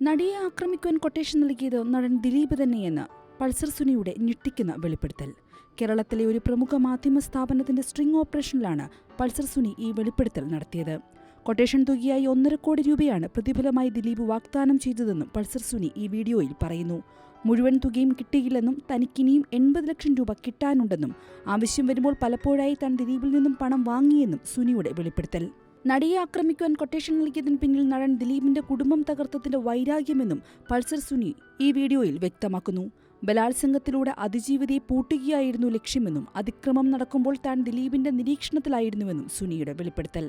നടിയെ ആക്രമിക്കുവാൻ കൊട്ടേഷൻ നൽകിയത് നടൻ ദിലീപ് തന്നെയെന്ന് പൾസർ സുനിയുടെ ഞെട്ടിക്കുന്ന വെളിപ്പെടുത്തൽ. കേരളത്തിലെ ഒരു പ്രമുഖ മാധ്യമ സ്ഥാപനത്തിന്റെ സ്ട്രിംഗ് ഓപ്പറേഷനിലാണ് പൾസർ സുനി ഈ വെളിപ്പെടുത്തൽ നടത്തിയത്. കൊട്ടേഷൻ തുകയായി ഒന്നര കോടി രൂപയാണ് പ്രതിഫലമായി ദിലീപ് വാഗ്ദാനം ചെയ്തതെന്നും പൾസർ സുനി ഈ വീഡിയോയിൽ പറയുന്നു. മുഴുവൻ തുകയും കിട്ടിയില്ലെന്നും തനിക്കിനിയും എൺപത് ലക്ഷം രൂപ കിട്ടാനുണ്ടെന്നും ആവശ്യം വരുമ്പോൾ പലപ്പോഴായി താൻ ദിലീപിൽ നിന്നും പണം വാങ്ങിയെന്നും സുനിയുടെ വെളിപ്പെടുത്തൽ. നടിയെ ആക്രമിക്കുവാൻ കൊട്ടേഷൻ നൽകിയതിന് പിന്നിൽ നടൻ ദിലീപിന്റെ കുടുംബം തകർത്തതിന്റെ വൈരാഗ്യമെന്നും പൾസർ സുനി ഈ വീഡിയോയിൽ വ്യക്തമാക്കുന്നു. ബലാത്സംഗത്തിലൂടെ അതിജീവിതയെ പൂട്ടുകയായിരുന്നു ലക്ഷ്യമെന്നും അതിക്രമം നടക്കുമ്പോൾ താൻ ദിലീപിന്റെ നിരീക്ഷണത്തിലായിരുന്നുവെന്നും സുനിയുടെ വെളിപ്പെടുത്തൽ.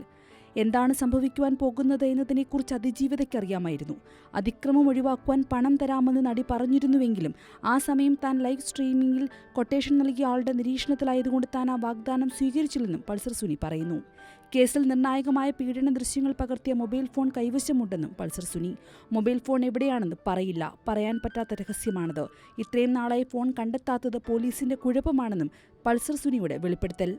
എന്താണ് സംഭവിക്കുവാൻ പോകുന്നത് എന്നതിനെക്കുറിച്ച് അതിജീവിതയ്ക്കറിയാമായിരുന്നു. അതിക്രമം ഒഴിവാക്കുവാൻ പണം തരാമെന്ന് നടി പറഞ്ഞിരുന്നുവെങ്കിലും ആ സമയം താൻ ലൈവ് സ്ട്രീമിംഗിൽ കൊട്ടേഷൻ നൽകിയ ആളുടെ നിരീക്ഷണത്തിലായതുകൊണ്ട് താൻ ആ വാഗ്ദാനം സ്വീകരിച്ചില്ലെന്നും പൾസർ സുനി പറയുന്നു. കേസിൽ നിർണായകമായ പീഡന ദൃശ്യങ്ങൾ പകർത്തിയ മൊബൈൽ ഫോൺ കൈവശമുണ്ടെന്നും പൾസർ സുനി. മൊബൈൽ ഫോൺ എവിടെയാണെന്ന് പറയില്ല. പറയാൻ പറ്റാത്ത രഹസ്യമാണത്. ഇത്രയും നാളായി ഫോൺ കണ്ടെത്താത്തത് പോലീസിന്റെ കുഴപ്പമാണെന്നും പൾസർ സുനിയുടെ വെളിപ്പെടുത്തൽ.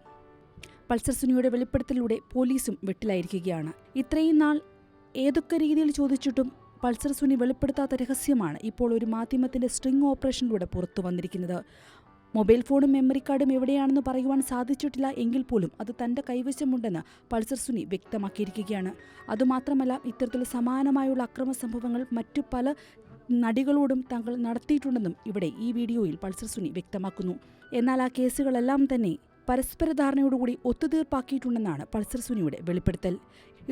പൾസർ സുനിയുടെ വെളിപ്പെടുത്തലിലൂടെ പോലീസും വെട്ടിലായിരിക്കുകയാണ്. ഇത്രയും നാൾ ഏതൊക്കെ രീതിയിൽ ചോദിച്ചിട്ടും പൾസർ സുനി വെളിപ്പെടുത്താത്ത രഹസ്യമാണ് ഇപ്പോൾ ഒരു മാധ്യമത്തിന്റെ സ്ട്രിംഗ് ഓപ്പറേഷനിലൂടെ പുറത്തു വന്നിരിക്കുന്നത്. മൊബൈൽ ഫോണും മെമ്മറി കാർഡും എവിടെയാണെന്ന് പറയുവാൻ സാധിച്ചിട്ടില്ല എങ്കിൽ പോലും അത് തന്റെ കൈവശമുണ്ടെന്ന് പൾസർ സുനി വ്യക്തമാക്കിയിരിക്കുകയാണ്. അതുമാത്രമല്ല ഇത്തരത്തിൽ സമാനമായുള്ള അക്രമ സംഭവങ്ങൾ മറ്റു പല നടികളോടും താങ്കൾ നടത്തിയിട്ടുണ്ടെന്നും ഇവിടെ ഈ വീഡിയോയിൽ പൾസർ സുനി വ്യക്തമാക്കുന്നു. എന്നാൽ ആ കേസുകളെല്ലാം തന്നെ പരസ്പര ധാരണയോടുകൂടി ഒത്തുതീർപ്പാക്കിയിട്ടുണ്ടെന്നാണ് പൾസർ സുനിയുടെ വെളിപ്പെടുത്തൽ.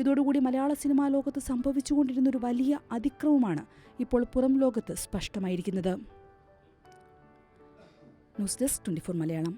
ഇതോടുകൂടി മലയാള സിനിമാ ലോകത്ത് സംഭവിച്ചുകൊണ്ടിരുന്ന ഒരു വലിയ അതിക്രമമാണ് ഇപ്പോൾ പുറം ലോകത്ത് സ്പഷ്ടമായിരിക്കുന്നത്. News desk twenty four Malayalam.